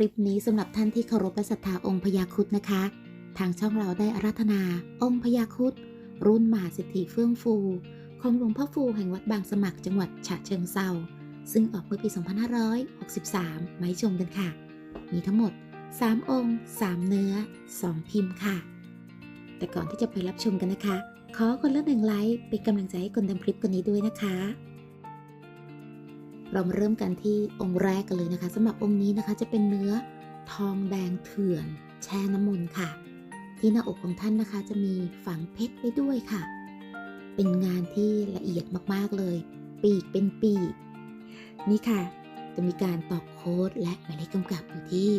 ลิปนี้สำหรับท่านที่เคารพและศรัทธาองค์พญาครุดนะคะ ทางช่องเราได้อาราธนา องค์พญาครุดรุ่นมหาเศรษฐีเฟื่องฟู ของหลวงพ่อฟูแห่งวัดบางสมัครจังหวัดฉะเชิงเซาซึ่งออกเมื่อปี 2563มาให้ชมกันค่ะ มีทั้งหมด 3 องค์ 3 เนื้อ 2 พิมพ์ค่ะ แต่ก่อนที่จะไปรับชมกันนะคะ ขอคนละหนึ่งไลค์เป็นกำลังใจให้คนทำคลิปคนนี้ด้วยนะคะ เรามาเริ่มกันที่องค์แรกกันเลยนะคะสำหรับองค์นี้นะคะจะเป็นเนื้อทองแดงเถื่อนแช่น้ำมนต์ค่ะ ที่หน้าอกของท่านนะคะจะมีฝังเพชรไว้ด้วยค่ะ เป็นงานที่ละเอียดมากๆเลย ปีกเป็นปีก นี่ค่ะ จะมีการตอกโค้ดและหมายเลขกำกับอยู่ที่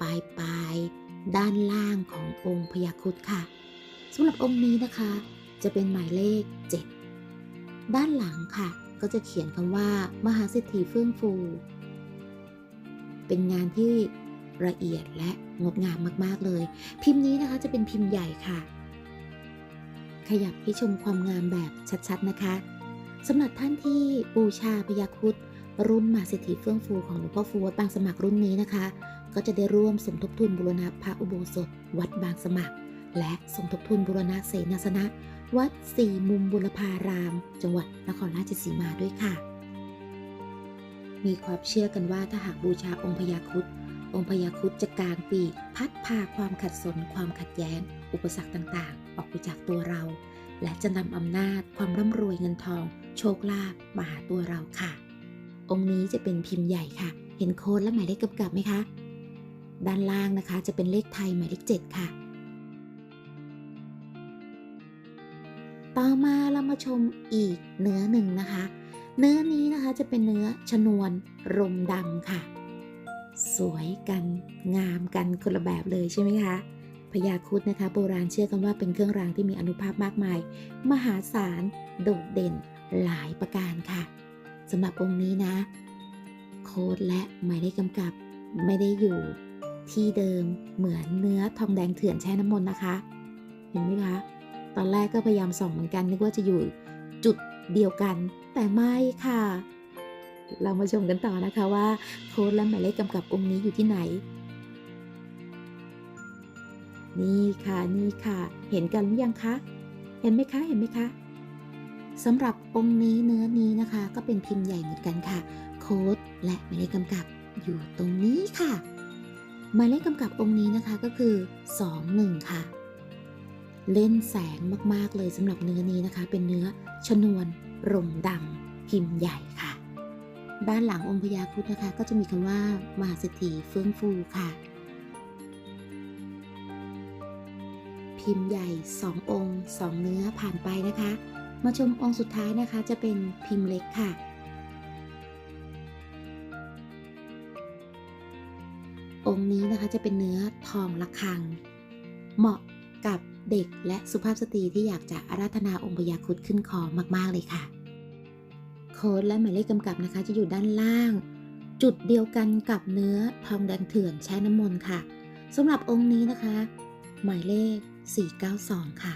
ปลายปลายด้านล่างขององค์พญาครุดค่ะสำหรับองค์นี้นะคะ จะเป็นหมายเลข 7 ด้านหลังค่ะ ก็จะเขียนคำว่า มหาเศรษฐีเฟื่องฟู เป็นงานที่ละเอียดและงดงามมากๆเลย พิมพ์นี้นะคะจะเป็นพิมพ์ใหญ่ค่ะ ขยับให้ชมความงามแบบชัดๆนะคะสำหรับท่านที่บูชาพยาคุดรุ่นมหาเศรษฐีเฟื่องฟูของหลวงพ่อฟูวัดบางสมัครรุ่นนี้นะคะ ก็จะได้ร่วมสมทบทุนบูรณะพระอุโบสถ วัดบางสมัคร และสมทบทุนบูรณะเสนาสนะ วัดสี่มุมบุรพาราม จังหวัดนครราชสีมาด้วยค่ะ มีความเชื่อกันว่าถ้าหากบูชาองค์พญาครุฑองค์พญาครุฑจะกางปีกพัดพาความขัดสนความขัดแย้ง อุปสรรคต่างๆ ออกไปจากตัวเรา และจะนำอำนาจความร่ำรวยเงินทอง โชคลาภมาหาตัวเราค่ะ องค์นี้จะเป็นพิมพ์ใหญ่ค่ะ เห็นโค้ดและหมายเลขกำกับไหมคะ ด้านล่างนะคะจะเป็นเลขไทยหมายเลข7ค่ะ ต่อมาเรามาชมอีกเนื้อหนึ่งนะคะ เนื้อนี้นะคะจะเป็นเนื้อชนวนรมดำค่ะ สวยกันงามกันคนละแบบเลยใช่ไหมคะพญาครุดนะคะ โบราณเชื่อกันว่าเป็นเครื่องรางที่มีอนุภาพมากมาย มหาศาลโดดเด่นหลายประการค่ะสำหรับองค์นี้นะ โค้ดและหมายเลขกำกับไม่ได้อยู่ที่เดิมเหมือนเนื้อทองแดงเถื่อนแช่น้ำมนต์นะคะ เห็นไหมคะ ตอนแรกก็พยายามส่องเหมือนกันนึกว่าจะอยู่จุดเดียวกัน แต่ไม่ค่ะ เรามาชมกันต่อนะคะว่าโค้ดและหมายเลขกำกับองค์นี้อยู่ที่ไหน นี่ค่ะนี่ค่ะ เห็นกันหรือยังคะ เห็นไหมคะเห็นไหมคะสำหรับองค์นี้เนื้อนี้นะคะ ก็เป็นพิมพ์ใหญ่เหมือนกันค่ะ โค้ดและหมายเลขกำกับอยู่ตรงนี้ค่ะหมายเลขกำกับองค์นี้นะคะก็คือ 21 ค่ะ เล่นแสงมากๆเลยสำหรับเนื้อนี้นะคะ เป็นเนื้อชนวนรมดำพิมพ์ใหญ่ค่ะ ด้านหลังองค์พญาครุฑนะคะ ก็จะมีคำว่ามหาเศรษฐีเฟื่องฟูค่ะ พิมพ์ใหญ่ 2 องค์ 2 เนื้อผ่านไปนะคะ มาชมองค์สุดท้ายนะคะ จะเป็นพิมพ์เล็กค่ะองค์นี้นะคะจะเป็นเนื้อทองระฆัง เหมาะ กับเด็กและสุภาพสตรีที่อยากจะอาราธนาองค์พญาครุฑขึ้นคอมาก ๆ เลยค่ะ โค้ดและหมายเลขกำกับนะคะจะอยู่ด้านล่าง จุดเดียวกันกับเนื้อทองแดงเถื่อนแช่น้ำมนต์ค่ะสำหรับองค์นี้นะคะ หมายเลข 492 ค่ะ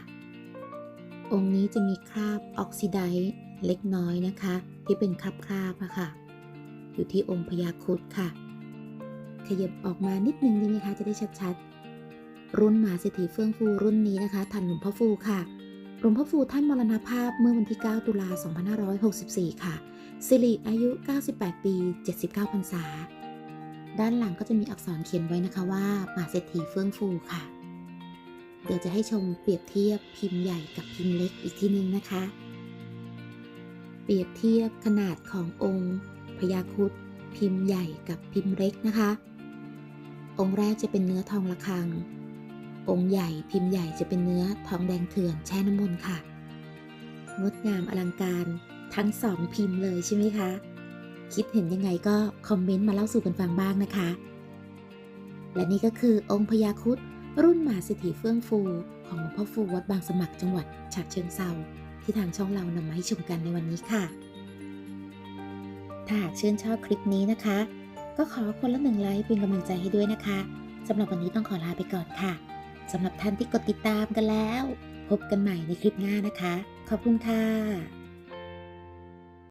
องค์นี้จะมีคราบออกซิไดซ์เล็กน้อยนะคะ ที่เป็นคราบคราบะค่ะ อยู่ที่องค์พญาครุฑค่ะ ขยับออกมานิดนึงดีไหมคะจะได้ชัดๆ รุ่นหมาเศรษฐีเฟื่องฟูรุ่นนี้นะคะทันหลวงพ่อฟูค่ะหลวงพ่อฟูท่านมรณภาพเมื่อวันที่ 9 ตุลา 2564 ค่ะ สิริอายุ 98 ปี 79 พรรษา ด้านหลังก็จะมีอักษรเขียนไว้นะคะว่าหมาเศรษฐีเฟื่องฟูค่ะ เดี๋ยวจะให้ชมเปรียบเทียบพิมพ์ใหญ่กับพิมพ์เล็กอีกทีนึงนะคะ เปรียบเทียบขนาดขององค์พญาครุฑพิมพ์ใหญ่กับพิมพ์เล็กนะคะ องค์แรกจะเป็นเนื้อทองระฆัง องค์ใหญ่พิมพ์ใหญ่จะเป็นเนื้อทองแดงเถื่อนแช่น้ำมนต์ค่ะ งดงามอลังการทั้งสองพิมพ์เลยใช่ไหมคะ คิดเห็นยังไงก็คอมเมนต์มาเล่าสู่กันฟังบ้างนะคะ และนี่ก็คือองค์พญาครุฑรุ่นหมาเศรษฐีเฟื่องฟู ของหลวงพ่อฟูวัดบางสมัครจังหวัดฉะเชิงเซาที่ทางช่องเรานำมาให้ชมกันในวันนี้ค่ะ ถ้าหากชื่นชอบคลิปนี้นะคะ ก็ขอคนละหนึ่งไลค์เป็นกำลังใจให้ด้วยนะคะสำหรับวันนี้ต้องขอลาไปก่อนค่ะ สำหรับท่านที่กดติดตามกันแล้ว พบกันใหม่ในคลิปหน้านะคะ ขอบคุณค่ะ